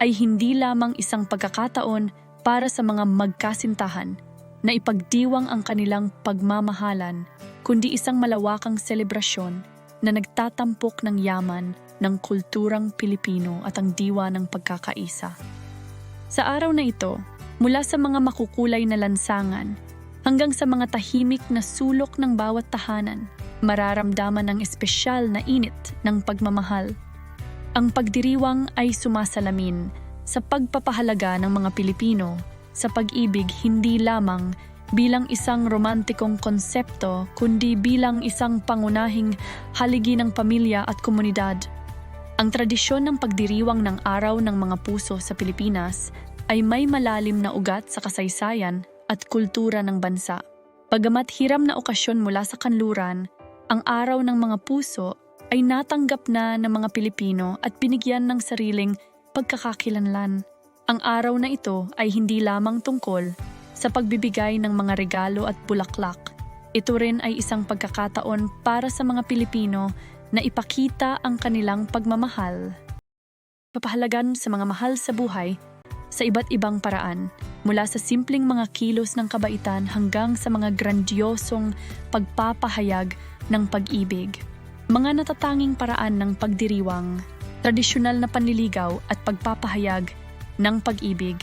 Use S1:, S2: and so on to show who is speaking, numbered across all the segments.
S1: ay hindi lamang isang pagkakataon para sa mga magkasintahan na ipagdiwang ang kanilang pagmamahalan, kundi isang malawakang selebrasyon na nagtatampok ng yaman ng kulturang Pilipino at ang diwa ng pagkakaisa. Sa araw na ito, mula sa mga makukulay na lansangan hanggang sa mga tahimik na sulok ng bawat tahanan, mararamdaman ang espesyal na init ng pagmamahal. Ang pagdiriwang ay sumasalamin sa pagpapahalaga ng mga Pilipino sa pag-ibig hindi lamang bilang isang romantikong konsepto kundi bilang isang pangunahing haligi ng pamilya at komunidad. Ang tradisyon ng pagdiriwang ng Araw ng Mga Puso sa Pilipinas ay may malalim na ugat sa kasaysayan at kultura ng bansa. Bagamat hiram na okasyon mula sa kanluran, ang Araw ng Mga Puso ay natanggap na ng mga Pilipino at binigyan ng sariling pagkakakilanlan. Ang araw na ito ay hindi lamang tungkol sa pagbibigay ng mga regalo at bulaklak. Ito rin ay isang pagkakataon para sa mga Pilipino na ipakita ang kanilang pagmamahal. Papahalagan sa mga mahal sa buhay sa iba't ibang paraan, mula sa simpleng mga kilos ng kabaitan hanggang sa mga grandiosong pagpapahayag ng pag-ibig. Mga natatanging paraan ng pagdiriwang, tradisyonal na panliligaw at pagpapahayag ng pag-ibig.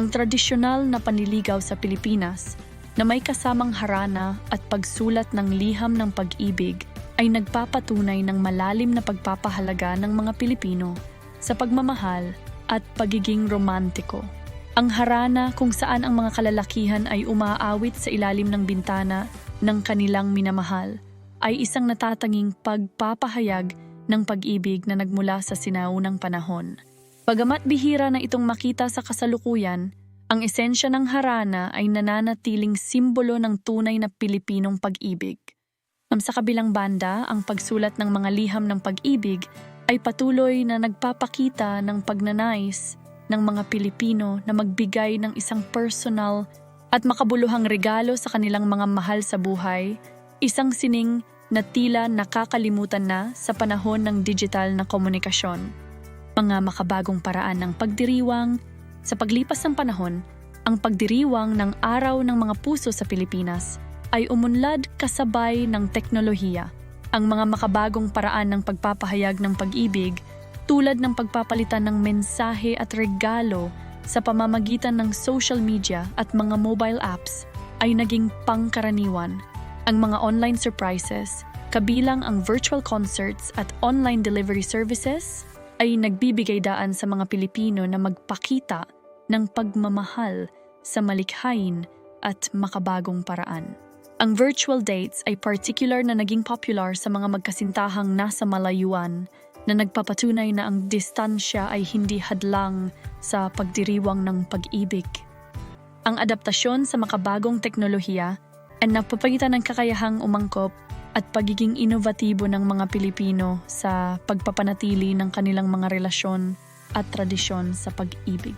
S1: Ang tradisyonal na panliligaw sa Pilipinas na may kasamang harana at pagsulat ng liham ng pag-ibig ay nagpapatunay ng malalim na pagpapahalaga ng mga Pilipino sa pagmamahal at pagiging romantiko. Ang harana kung saan ang mga kalalakihan ay umaawit sa ilalim ng bintana ng kanilang minamahal ay isang natatanging pagpapahayag ng pag-ibig na nagmula sa sinaunang panahon. Bagamat bihira na itong makita sa kasalukuyan, ang esensya ng harana ay nananatiling simbolo ng tunay na Pilipinong pag-ibig. Ang sa kabilang banda, ang pagsulat ng mga liham ng pag-ibig ay patuloy na nagpapakita ng pagnanais ng mga Pilipino na magbigay ng isang personal at makabuluhang regalo sa kanilang mga mahal sa buhay, isang sining na tila nakakalimutan na sa panahon ng digital na komunikasyon. Mga makabagong paraan ng pagdiriwang, sa paglipas ng panahon, ang pagdiriwang ng Araw ng Mga Puso sa Pilipinas ay umunlad kasabay ng teknolohiya. Ang mga makabagong paraan ng pagpapahayag ng pag-ibig tulad ng pagpapalitan ng mensahe at regalo sa pamamagitan ng social media at mga mobile apps ay naging pangkaraniwan. Ang mga online surprises, kabilang ang virtual concerts at online delivery services, ay nagbibigay daan sa mga Pilipino na magpakita ng pagmamahal sa malikhain at makabagong paraan. Ang virtual dates ay particular na naging popular sa mga magkasintahang nasa malayuan na nagpapatunay na ang distansya ay hindi hadlang sa pagdiriwang ng pag-ibig. Ang adaptasyon sa makabagong teknolohiya ay napapagitan ng kakayahang umangkop at pagiging inovatibo ng mga Pilipino sa pagpapanatili ng kanilang mga relasyon at tradisyon sa pag-ibig.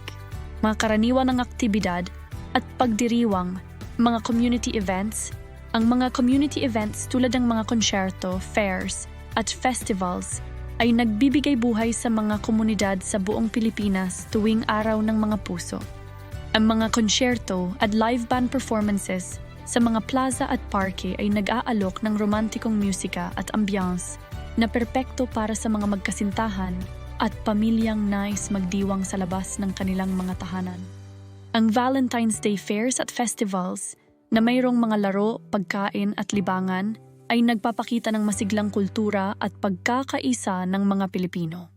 S1: Mga karaniwan ng aktibidad at pagdiriwang, mga community events, ang mga community events tulad ng mga konsyerto, fairs, at festivals ay nagbibigay buhay sa mga komunidad sa buong Pilipinas tuwing araw ng mga puso. Ang mga konsyerto at live band performances sa mga plaza at parke ay nag-aalok ng romantikong musika at ambiance na perpekto para sa mga magkasintahan at pamilyang nais magdiwang sa labas ng kanilang mga tahanan. Ang Valentine's Day fairs at festivals na mayroong mga laro, pagkain at libangan ay nagpapakita ng masiglang kultura at pagkakaisa ng mga Pilipino.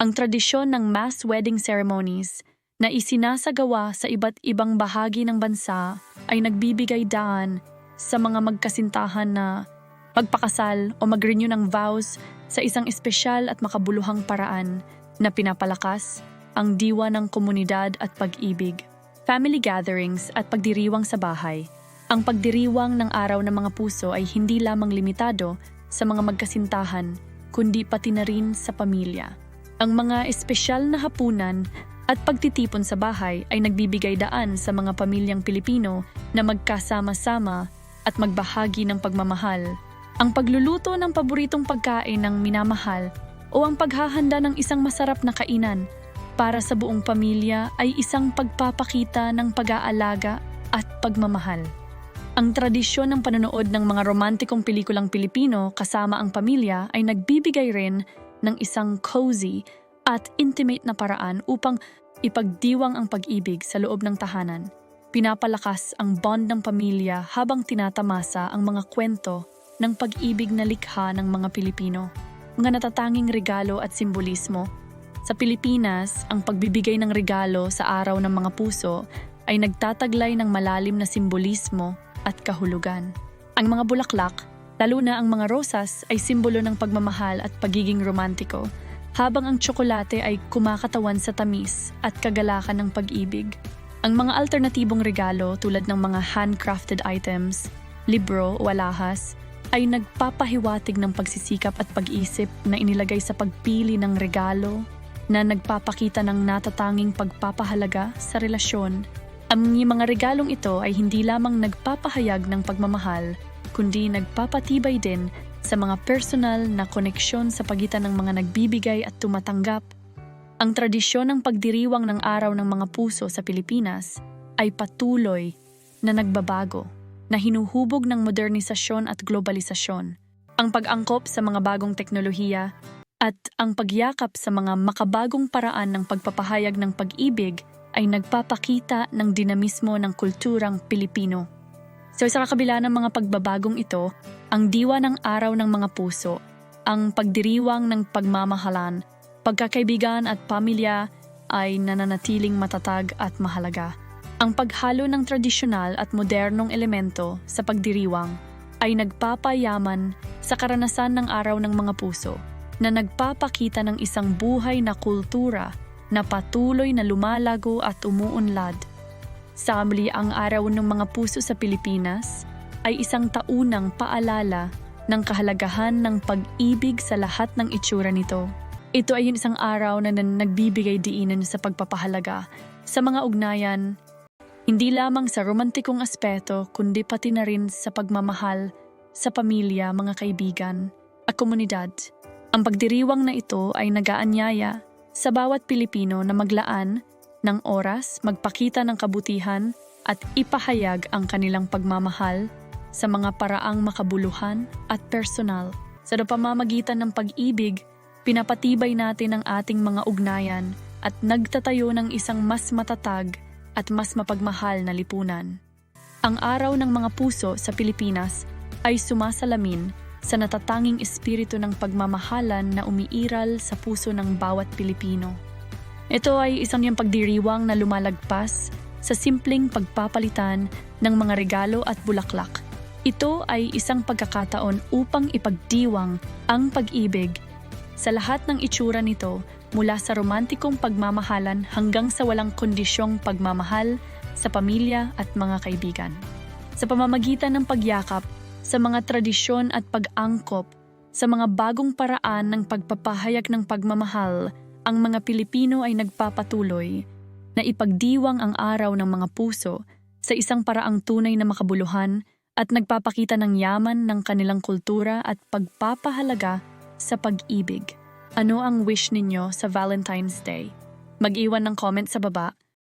S1: Ang tradisyon ng mass wedding ceremonies na isinasagawa sa iba't ibang bahagi ng bansa ay nagbibigay daan sa mga magkasintahan na magpakasal o mag-renew ng vows sa isang espesyal at makabuluhang paraan na pinapalakas ang diwa ng komunidad at pag-ibig. Family gatherings at pagdiriwang sa bahay. Ang pagdiriwang ng araw ng mga puso ay hindi lamang limitado sa mga magkasintahan, kundi pati na rin sa pamilya. Ang mga espesyal na hapunan at pagtitipon sa bahay ay nagbibigay daan sa mga pamilyang Pilipino na magkasama-sama at magbahagi ng pagmamahal. Ang pagluluto ng paboritong pagkain ng minamahal o ang paghahanda ng isang masarap na kainan para sa buong pamilya ay isang pagpapakita ng pag-aalaga at pagmamahal. Ang tradisyon ng panonood ng mga romantikong pelikulang Pilipino kasama ang pamilya ay nagbibigay rin ng isang cozy at intimate na paraan upang ipagdiwang ang pag-ibig sa loob ng tahanan. Pinapalakas ang bond ng pamilya habang tinatamasa ang mga kwento ng pag-ibig na likha ng mga Pilipino. Mga natatanging regalo at simbolismo. Sa Pilipinas, ang pagbibigay ng regalo sa araw ng mga puso ay nagtataglay ng malalim na simbolismo at kahulugan. Ang mga bulaklak, lalo na ang mga rosas, ay simbolo ng pagmamahal at pagiging romantiko, habang ang tsokolate ay kumakatawan sa tamis at kagalakan ng pag-ibig. Ang mga alternatibong regalo tulad ng mga handcrafted items, libro o alahas, ay nagpapahiwatig ng pagsisikap at pag-isip na inilagay sa pagpili ng regalo na nagpapakita ng natatanging pagpapahalaga sa relasyon. Ang mga regalong ito ay hindi lamang nagpapahayag ng pagmamahal, kundi nagpapatibay din sa mga personal na koneksyon sa pagitan ng mga nagbibigay at tumatanggap. Ang tradisyon ng pagdiriwang ng araw ng mga puso sa Pilipinas ay patuloy na nagbabago, na hinuhubog ng modernisasyon at globalisasyon. Ang pag-angkop sa mga bagong teknolohiya at ang pagyakap sa mga makabagong paraan ng pagpapahayag ng pag-ibig ay nagpapakita ng dinamismo ng kulturang Pilipino. So sa kabila ng mga pagbabagong ito, ang diwa ng araw ng mga puso, ang pagdiriwang ng pagmamahalan, pagkakaibigan at pamilya ay nananatiling matatag at mahalaga. Ang paghalo ng tradisyonal at modernong elemento sa pagdiriwang ay nagpapayaman sa karanasan ng araw ng mga puso na nagpapakita ng isang buhay na kultura na patuloy na lumalago at umuunlad. Sa muli ang araw ng mga puso sa Pilipinas ay isang taunang paalala ng kahalagahan ng pag-ibig sa lahat ng itsura nito. Ito ay isang araw na nagbibigay diinan sa pagpapahalaga sa mga ugnayan, hindi lamang sa romantikong aspeto kundi pati na rin sa pagmamahal sa pamilya, mga kaibigan, at komunidad. Ang pagdiriwang na ito ay nagaanyaya sa bawat Pilipino na maglaan ng oras, magpakita ng kabutihan at ipahayag ang kanilang pagmamahal sa mga paraang makabuluhan at personal. Sa pamamagitan ng pag-ibig, pinapatibay natin ang ating mga ugnayan at nagtatayo ng isang mas matatag at mas mapagmahal na lipunan. Ang araw ng mga puso sa Pilipinas ay sumasalamin sa natatanging espiritu ng pagmamahalan na umiiral sa puso ng bawat Pilipino. Ito ay isang niyang pagdiriwang na lumalagpas sa simpleng pagpapalitan ng mga regalo at bulaklak. Ito ay isang pagkakataon upang ipagdiwang ang pag-ibig sa lahat ng itsura nito mula sa romantikong pagmamahalan hanggang sa walang kondisyong pagmamahal sa pamilya at mga kaibigan. Sa pamamagitan ng pagyakap sa mga tradisyon at pag-angkop sa mga bagong paraan ng pagpapahayag ng pagmamahal, ang mga Pilipino ay nagpapatuloy na ipagdiwang ang araw ng mga puso sa isang paraang tunay na makabuluhan at nagpapakita ng yaman ng kanilang kultura at pagpapahalaga sa pag-ibig. Ano ang wish ninyo sa Valentine's Day? Mag-iwan ng comment sa baba.